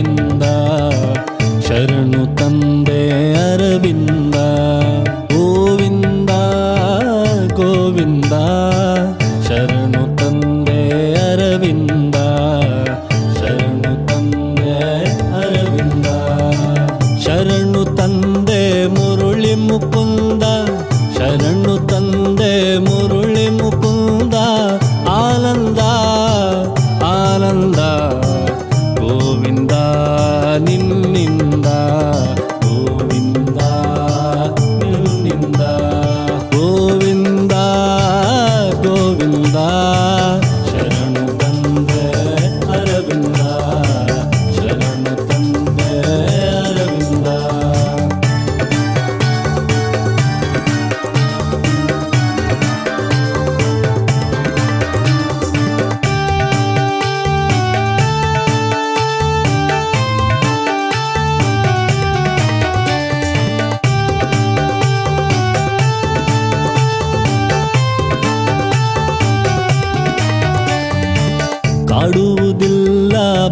ಅರವಿಂದ ಶರಣು ತಂದೆ ಅರವಿಂದ ಗೋವಿಂದ ಗೋವಿಂದ ಶರಣು ತಂದೆ ಅರವಿಂದ ಶರಣು ತಂದೆ ಅರವಿಂದ ಶರಣು ತಂದೆ ಮುರುಳಿ ಮುಕುಂದ ಶರಣು ತಂದೆ ಮುರುಳಿ ಮುಕುಂದ ಆನಂದ ಆನಂದ ಗೋವಿಂದ ನಿನ್ನಿಂದ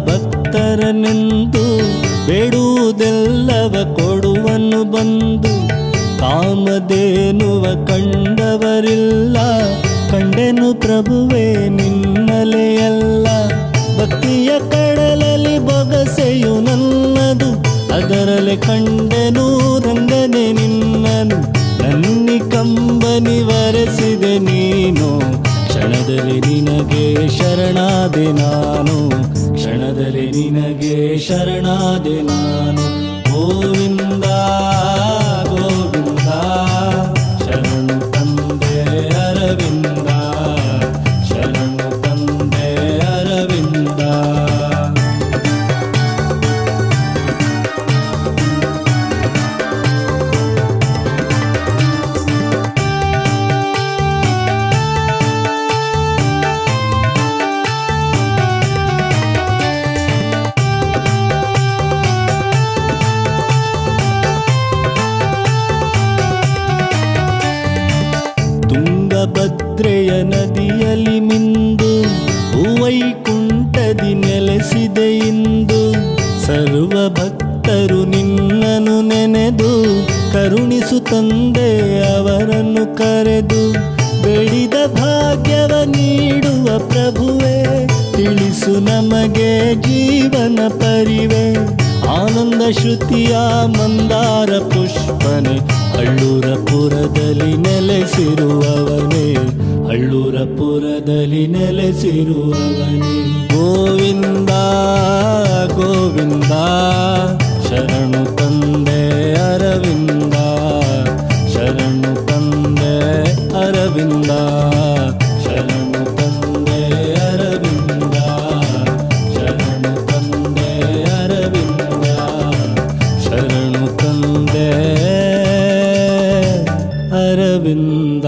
ಭಕ್ತರನೆಂದು ಬೇಡುವುದೆಲ್ಲವ ಕೊಡುವನು ಬಂದು ಕಾಮದೇನುವ ಕಂಡವರಿಲ್ಲ. ಕಂಡೆನು ಪ್ರಭುವೇ ನಿನ್ನಲೆಯಲ್ಲ ಭಕ್ತಿಯ ಕಡಲಲ್ಲಿ ಬೊಗಸೆಯು ನನ್ನದು. ಅದರಲ್ಲಿ ಕಂಡೆನು ರಂಗನೆ ನಿನ್ನನು. ನನ್ನಿ ಕಂಬನಿ ವರೆಸಿದೆ ನೀನು. ಕ್ಷಣದಲ್ಲಿ ನಿನಗೆ ಶರಣಾದೆ ನಾನು. ശരണാദിനാ ತುಂಗಭದ್ರೆಯ ನದಿಯಲ್ಲಿ ಮಿಂದು ಹೂವೈಕುಂಠದಿ ನೆಲೆಸಿದೆ ಇಂದು. ಸರ್ವ ಭಕ್ತರು ನಿನ್ನನು ನೆನೆದು ಕರುಣಿಸು ತಂದೆ ಅವರನ್ನು ಕರೆದು. ಬೆಳಿದ ಭಾಗ್ಯವ ನೀಡುವ ಪ್ರಭುವೇ, ತಿಳಿಸು ನಮಗೆ ಜೀವನ ಪರಿವೆ. ಆನಂದ ಶ್ರುತಿಯ ಮಂದಾರ ಪುಷ್ಪನೆ ನೆಲೆಸಿರುವವನೇ ಗೋವಿಂದ ಗೋವಿಂದ ಶರಣು ತಂದೆ ಅರವಿಂದ ಶರಣು ತಂದೆ ಅರವಿಂದ ಶರಣು ತಂದೆ ಅರವಿಂದ ಶರಣು ತಂದೆ ಅರವಿಂದ ಶರಣು ತಂದೆ ಅರವಿಂದ